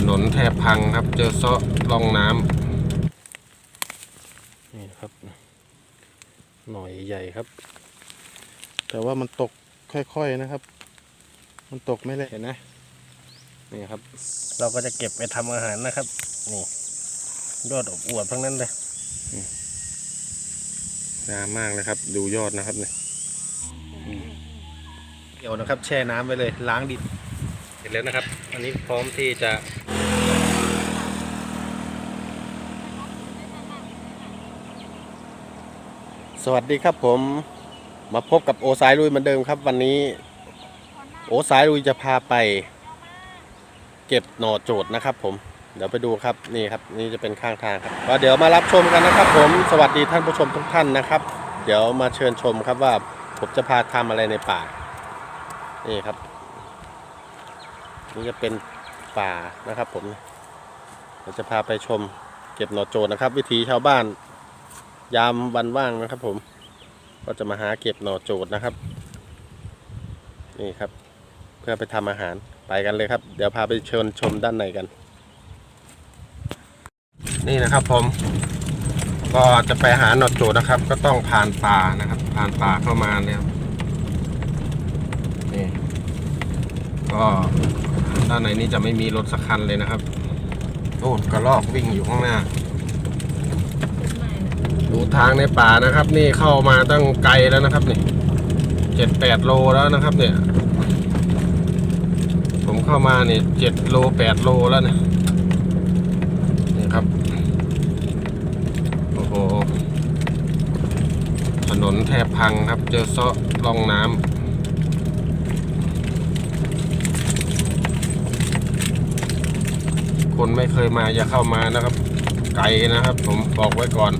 ถนนแทบพังครับ เจอเซาะร่องน้ำนี่ครับ หน่อยใหญ่ครับ แต่ว่ามันตกค่อยๆนะครับ มันตกไม่เลยเห็นนะ นี่ครับ เราก็จะเก็บไปทำอาหารนะครับ นี่ยอดอบอวดทั้งนั้นเลยงามมากเลยครับ ดูยอดนะครับเนี่ยอืมเกี่ยวนะครับ แช่น้ำไว้เลยล้างดินเส ร็จแล้วนะครับ อันนี้พร้อมที่จะสวัสดีครับผมมาพบกับโอสายลุยเหมือนเดิมครับ วันนี้ โอสายลุยจะพาไป เก็บหน่อโจดนะครับ ผมเดี๋ยวไปดูครับนี่ครับ นี่จะเป็นข้างทางครับก็เดี๋ยวมารับชมกันนะครับ ผมสวัสดีท่านผู้ชมทุกท่านนะครับ เดี๋ยวมาเชิญชมครับว่าผมจะพาทำอะไรในป่านี่ครับ นี่จะเป็นป่านะครับผมเดี๋ยวจะพาไปชมเก็บหน่อโจดนะครับ วิถีชาวบ้าน ยามวันว่างนะครับ ผม ก็จะมาหาเก็บหน่อโจดนะครับ นี่ครับ เพื่อไปทำอาหารไปกันเลยครับ เดี๋ยวพาไปเชิญชมด้านในกัน นี่นะครับผม ก็จะไปหาหน่อโจดนะครับ ก็ต้องผ่านป่านะครับ ผ่านป่าเข้ามาเนี่ยนี่ก็ ด้านในนี้จะไม่มีรถสักคันเลยนะครับโอ้กระลอกวิ่งอยู่ข้างหน้า ดูทางในป่านะครับ นี่เข้ามาตั้งไกลแล้วนะครับนี่เจ็ดแปดโลแล้วนะครับ เนี่ย ผมเข้ามาเนี่ยเจ็ดโลแปดโลแล้วเนี่ยนี่ครับโอ้โหถนนแทบพังครับ เจอซาะร่องน้ำ คนไม่เคยมาอย่าเข้ามานะครับ ไกลนะครับ ผมบอกไว้ก่อน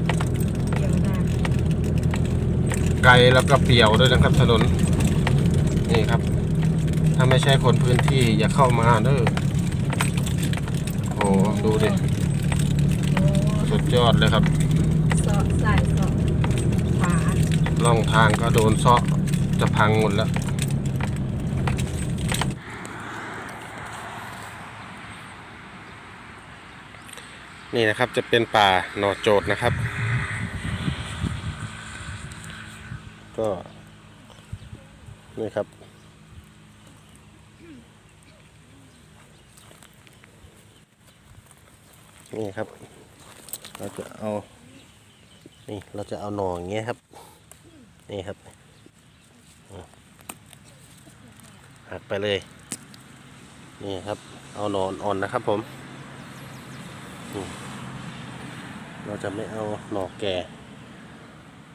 ไกลแล้วก็เปี่ยวด้วยนะครับ ถนนนี่ครับ ถ้าไม่ใช่คนพื้นที่อย่าเข้ามาเด้อโอ้ดูดิสุดยอดเลยครับสอดใส่สอดขวาล่องทางก็โดนเซาะจะพังหมดแล้ว นี่นะครับจะเป็นป่าหนอโจดนะครับ ก็นี่ครับ นี่ครับ เราจะเอา นี่เราจะเอาหน่ออย่างเงี้ยครับ นี่ครับหักไปเลย นี่ครับ เอาหนอนอ่อนนะครับผม อืม เราจะไม่เอาหน่อแก่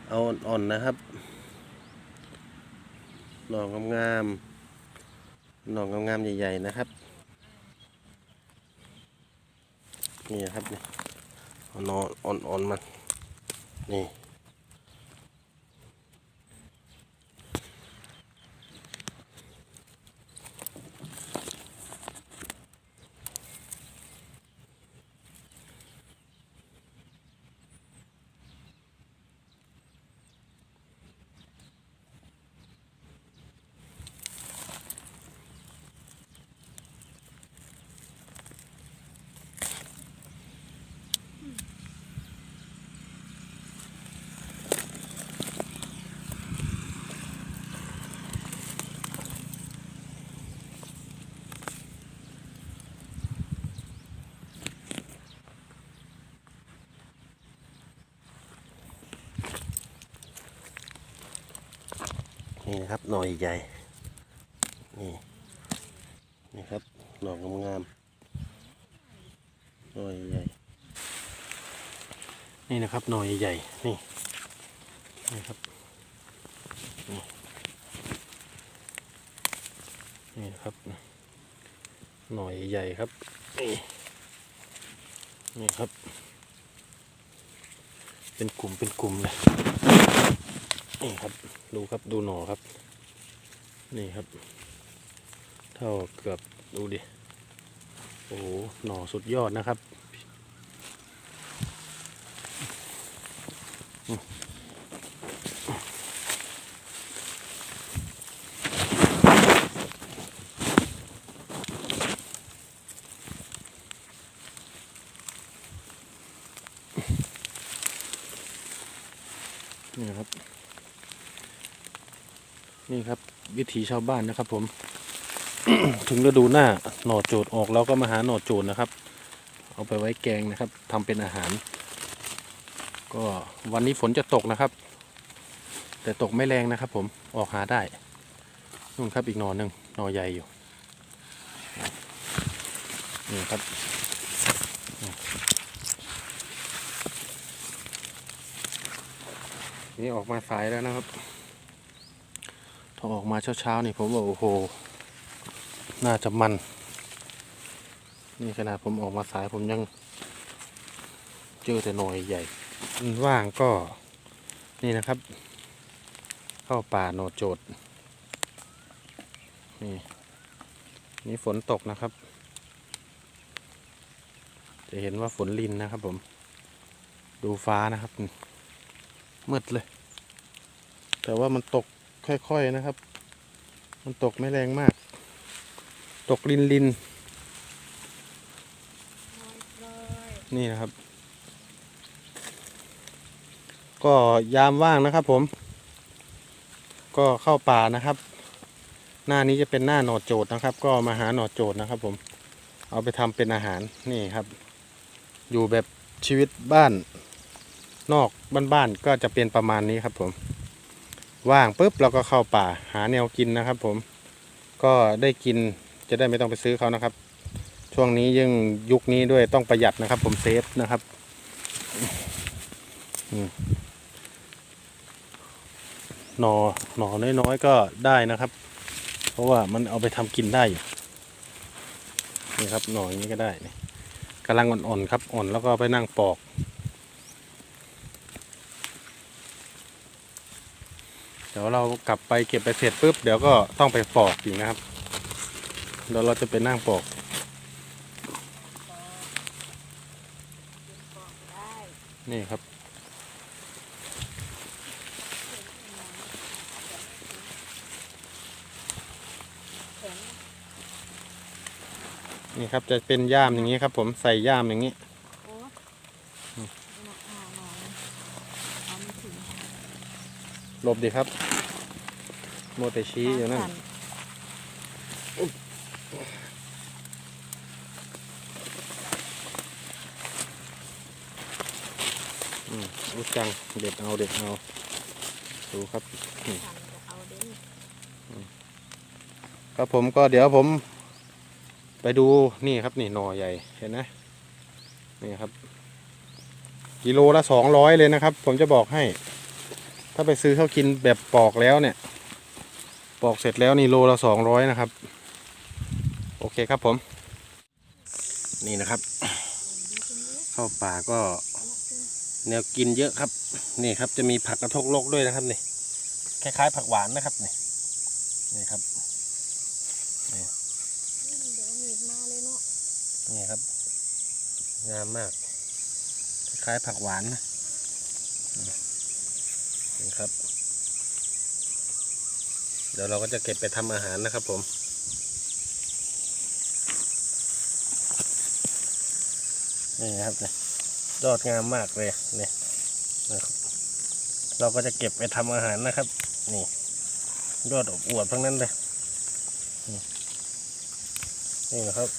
เอาอ่อนๆนะครับ หน่องามๆ หน่องามๆใหญ่ๆนะครับ นี่ครับนี่เอาหนออ่อนๆมันนี่ นี่นะครับหน่อยใหญ่นี่นี่ครับหน่องามๆหน่อยใหญ่นี่นะครับหน่อยใหญ่นี่นี่ครับนี่นี่นะครับหน่อยใหญ่ครับนี่นี่ครับ เป็นกลุ่มเป็นกลุ่มเลย นี่ครับ ดูครับดูหน่อครับ นี่ครับ เท่าเกือบดูดิ โอ้หน่อสุดยอดนะครับ นี่ครับ วิถีชาวบ้านนะครับ ผม ถึงฤดูหน้าหน่อโจดออกแล้วก็มาหาหน่อโจดนะครับ เอาไปไว้แกงนะครับทำเป็นอาหาร ก็วันนี้ฝนจะตกนะครับ แต่ตกไม่แรงนะครับ ผมออกหาได้นู่นครับอีกหน่อหนึ่งหน่อใหญ่อยู่นี่ครับนี่ออกมาสายแล้วนะครับ ถ้าออกมาเช้าๆนี่ผมว่าโอ้โห น่าจะมัน นี่ขนาดผมออกมาสายผมยังเจอแต่หน่อยใหญ่ว่างก็นี่นะครับ เข้าป่าโนโจดนี่นี่ฝนตกนะครับ จะเห็นว่าฝนลินนะครับผม ดูฟ้านะครับมืดเลย แต่ว่ามันตก ค่อยๆนะครับ มันตกไม่แรงมาก ตกลินลินนี่นะครับ ก็ยามว่างนะครับผม ก็เข้าป่านะครับ หน้านี้จะเป็นหน้าหนอดโจดนะครับ ก็มาหาหนอดโจดนะครับ ผม เอาไปทำเป็นอาหารนี่ครับ อยู่แบบชีวิตบ้านนอกบ้านๆก็จะเป็นประมาณนี้ครับผม ว่างปุ๊บเราก็เข้าป่าหาแนวกินนะครับ ผมก็ได้กินจะได้ไม่ต้องไปซื้อเขานะครับ ช่วงนี้ยิ่งยุคนี้ด้วยต้องประหยัดนะครับ ผมเซฟนะครับหนอหนอน้อยๆก็ได้นะครับ เพราะว่ามันเอาไปทำกินได้อยู่นี่ครับหน่ออย่างนี้ก็ได้นี่กำลังอ่อนๆครับอ่อนแล้วก็ไปนั่งปอก เดี๋ยวเรากลับไปเก็บไปเสร็จปุ๊บเดี๋ยวก็ต้องไปปอกอีกนะครับเดี๋ยวเราจะไปนั่งปอกปอกนี่ครับ นี่ครับจะเป็นย่ามอย่างนี้ครับ ผมใส่ย่ามอย่างนี้ โอ้หนักหนาหน่อยเอาไม่ถึง หลบดีครับโมวแต่ชี้อยู่นั่นสั่อืมรู้จัง เด็ดเอาเด็ดเอา ดูครับสั่นจะเอาเด่นครับผมก็เดี๋ยวผม ไปดูนี่ครับนี่หน่อใหญ่เห็นไหมนี่ครับ กิโลละสองร้อยเลยนะครับ ผมจะบอกให้ ถ้าไปซื้อเขากินแบบปอกแล้วเนี่ย ปอกเสร็จแล้วนี่โลละสองร้อยนะครับ โอเคครับผม นี่นะครับ เข้าป่าก็แนวกินเยอะครับ นี่ครับจะมีผักกระทกโลกด้วยนะครับนี่คล้ายๆผักหวานนะครับนี่นี่ครับเดี๋ยวมีดมาเลยเนาะนี่ครับ งามมาก คล้ายๆผักหวานนะนี่ครับ เดี๋ยวเราก็จะเก็บไปทำอาหารนะครับผมนี่ครับเนี่ยยอดงามมากเลยเนี่ยนะครับเราก็จะเก็บไปทำอาหารนะครับ นี่ยอดอบอวบทั้งนั้นเลยนี่นี่นะครับ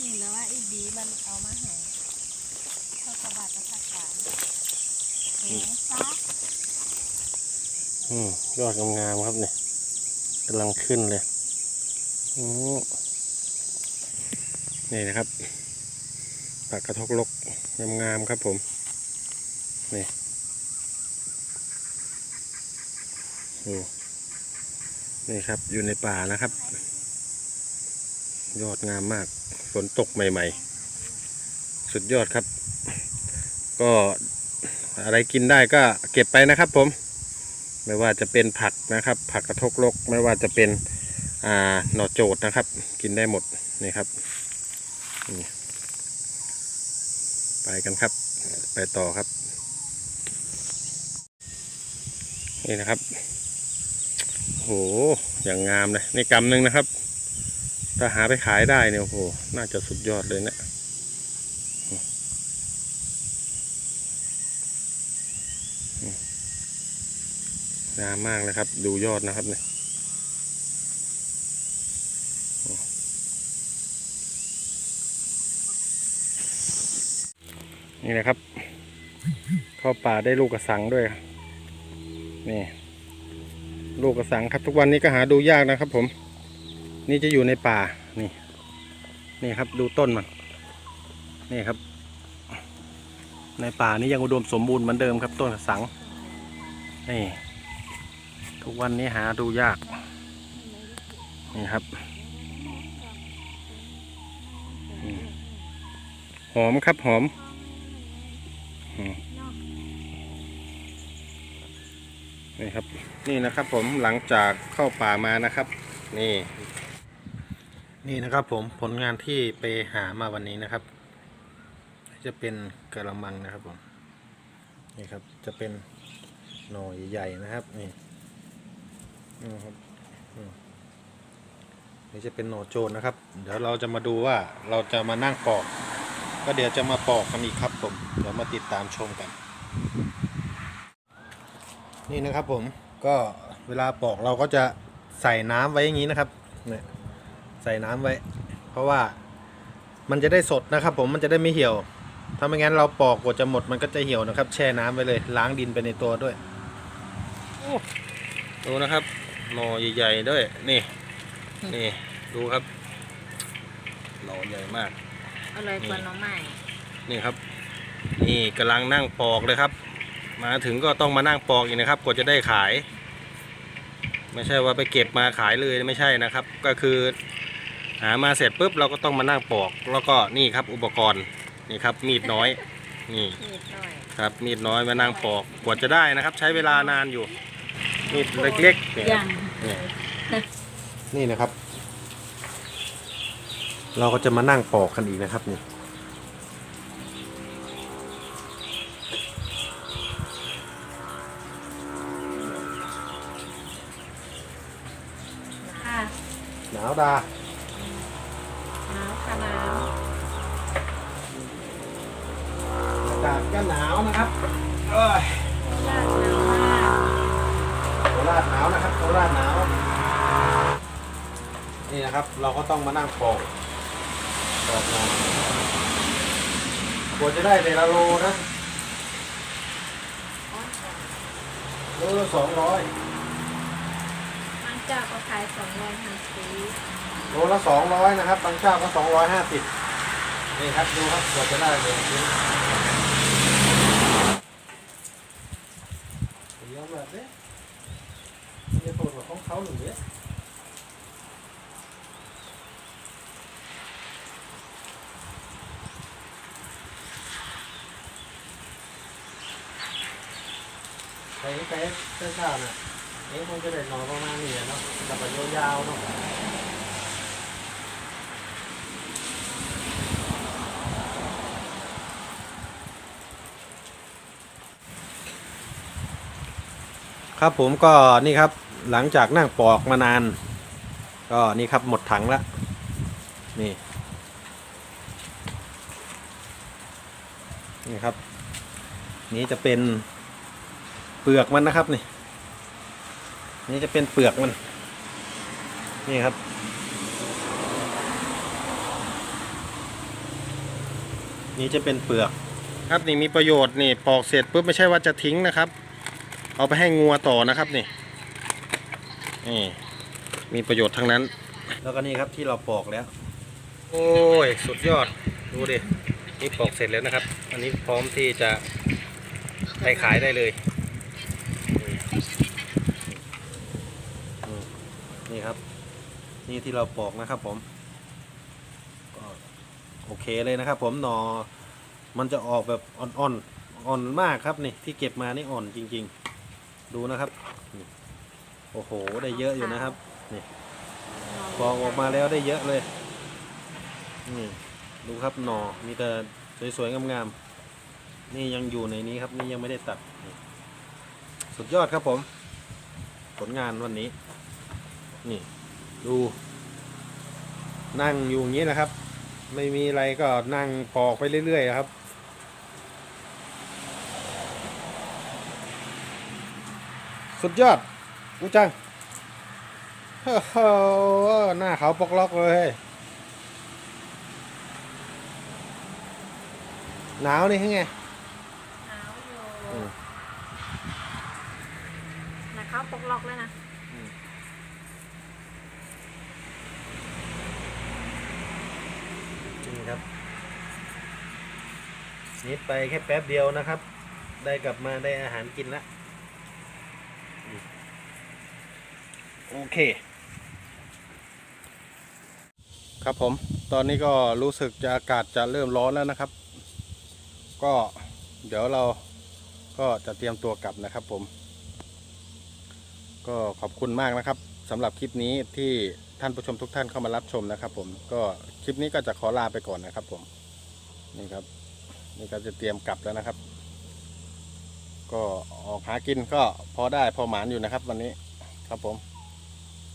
นี่แล้วว่าไอ้บีมันเอามาให้ข้าวกระบาดกระทักหวานแข็งซะ อืมยอดงามๆครับเนี่ยกำลังขึ้นเลยอืนี่นะครับผักกระทกลกงามๆครับผม นี่โอ้นี่ครับอยู่ในป่านะครับ ยอดงามมาก ฝนตกใหม่ ๆ สุดยอดครับ ก็อะไรกินได้ก็เก็บไปนะครับผม ไม่ว่าจะเป็นผักนะครับ ผักกระทกลก ไม่ว่าจะเป็นอ่าหน่อโจดนะครับ กินได้หมดนี่ครับไปกันครับ ไปต่อครับ นี่นะครับโหอย่างงามเลยนี่กำหนึ่งนะครับ ถ้าหาไปขายได้เนี่ยโอ้โหน่าจะสุดยอดเลยเนะ งามมากเลยครับ ดูยอดนะครับเนี่ยนี่นะครับ เข้าป่าได้ลูกกระสังด้วยนี่ลูกกระสังครับ ทุกวันนี้ก็หาดูยากนะครับ ผม นี่จะอยู่ในป่านี่ นี่ครับ ดูต้นมันนี่ครับ ในป่านี่ยังอุดมสมบูรณ์เหมือนเดิมครับ ต้นกระสังนี่ ทุกวันนี้หาดูยาก นี่ครับ หอมครับหอมอืมนี่ครับ นี่นะครับผมหลังจากเข้าป่ามานะครับ นี่ นี่นะครับผมผลงานที่ไปหามาวันนี้นะครับ จะเป็นกระมังนะครับผม นี่ครับจะเป็นหน่อใหญ่ๆนะครับนี่ นี่ครับนี่จะเป็นหน่อโจรนะครับ เดี๋ยวเราจะมาดูว่าเราจะมานั่งปอก ก็เดี๋ยวจะมาปอกกันอีกครับผม เดี๋ยวมาติดตามชมกัน นี่นะครับผม ก็เวลาปอกเราก็จะใส่น้ำไว้อย่างนี้นะครับ เนี่ย ใส่น้ำไว้ เพราะว่ามันจะได้สดนะครับ ผม มันจะได้ไม่เหี่ยว ถ้าไม่งั้นเราปอกกว่าจะหมดมันก็จะเหี่ยวนะครับ แช่น้ำไว้เลย ล้างดินไปในตัวด้วยดูนะครับ หน่อใหญ่ๆด้วย นี่ นี่ ดูครับ หน่อใหญ่มาก อร่อยกว่าหน้องใหม่นี่ครับ นี่กำลังนั่งปอกเลยครับ มาถึงก็ต้องมานั่งปอกอีกนะครับกว่าจะได้ขาย ไม่ใช่ว่าไปเก็บมาขายเลยไม่ใช่นะครับ ก็คือ หามาเสร็จปุ๊บเราก็ต้องมานั่งปอก แล้วก็นี่ครับอุปกรณ์ นี่ครับ มีดน้อย นี่นิดหน่อยครับมีดน้อยมานั่งปอกกว่าจะได้นะครับ ใช้เวลานานอยู่ มีดเล็กๆเนี่ยยังนี่นะครับ เราก็จะมานั่งปอกกันอีกนะครับนี่ค่ะหนาวดา น้ำค่ะน้อากาศก็หนาวนะครับ เอ้ยำยากหนาวมากโค ราชหนาวนะครับโคราชหนาวนี่นะครับ เราก็ต้องมานั่งปอกปอกมากว่าจะได้แต่ละโลนะโลละสองร้อยบางเจ้าก็ขายสองร้อยห้าสิบโลละสองร้อยนะครับบางเจ้าก็สองร้อยห้าสิบนี่ครับดูครับกว่าจะได้เลยชิ้นเดี๋ยวแบบนี้จะตัวของเขา หนึ่งเนี้ยไปไปเช้าๆน่ะเอ๊ะคงจะได้นอนประมาณนี้เนาะแต่ไปยาวๆเนาะครับผมก็นี่ครับ หลังจากนั่งปอกมานาน ก็นี่ครับหมดถังแล้วนี่นี่ครับ นี่จะเป็นเปลือกมันนะครับนี่ นี่จะเป็นเปลือกมัน นี่ครับ นี่จะเป็นเปลือกครับนี่มีประโยชน์นี่ปอกเสร็จปุ๊บไม่ใช่ว่าจะทิ้งนะครับ เอาไปให้งัวต่อนะครับนี่ นี่มีประโยชน์ทั้งนั้น แล้วก็นี่ครับที่เราปอกแล้ว โอ้ย สุดยอด ดูดิ นี่ปอกเสร็จแล้วนะครับ อันนี้พร้อมที่จะไปขายได้เลย นี่ครับ นี่ที่เราปอกนะครับผมก็โอเคเลยนะครับ ผมหนอมันจะออกแบบอ่อนๆ อ่อนมากครับนี่ที่เก็บมานี่อ่อนจริง ๆ ดูนะครับนี่ โอ้โห ได้เยอะอยู่นะครับ นี่ปอกออกมาแล้วได้เยอะเลย นี่ ดูครับหนอมีแต่สวยๆ งามๆ นี่ยังอยู่ในนี้ครับ นี่ยังไม่ได้ตัดนี่สุดยอดครับผม ผลงานวันนี้ นี่ ดู นั่งอยู่อย่างนี้นะครับ ไม่มีอะไรก็นั่งปอกไปเรื่อยๆครับสสุดยอด กูจังโอ้โหหน้าเขาวปกล็อกเลยหนาวนี่ไงหนาวอยู่อืมนะข้าวปกล็อกเลยนะนี่ครับนิดไปแค่แป๊บเดียวนะครับ ได้กลับมาได้อาหารกินแล้วอืม โอเค ครับผม ตอนนี้ก็รู้สึกจะอากาศจะเริ่มร้อนแล้วนะครับ ก็เดี๋ยวเราก็จะเตรียมตัวกลับนะครับผม ก็ขอบคุณมากนะครับสำหรับคลิปนี้ที่ท่านผู้ชมทุกท่านเข้ามารับชมนะครับผมก็คลิปนี้ก็จะขอลาไปก่อนนะครับผมนี่ครับ นี่ก็จะเตรียมกลับแล้วนะครับ ก็ออกหากินก็พอได้พอหมานอยู่นะครับ วันนี้ครับผม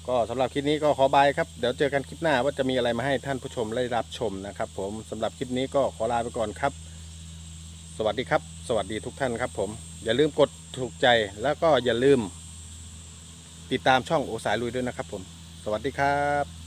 ก็สำหรับคลิปนี้ก็ขอบายครับ เดี๋ยวเจอกันคลิปหน้าว่าจะมีอะไรมาให้ท่านผู้ชมได้รับชมนะครับ ผมสำหรับคลิปนี้ก็ขอลาไปก่อนครับ สวัสดีครับ สวัสดีทุกท่านครับ ผมอย่าลืมกดถูกใจแล้วก็อย่าลืม ติดตามช่องโอสายลุยด้วยนะครับ ผม สวัสดีครับ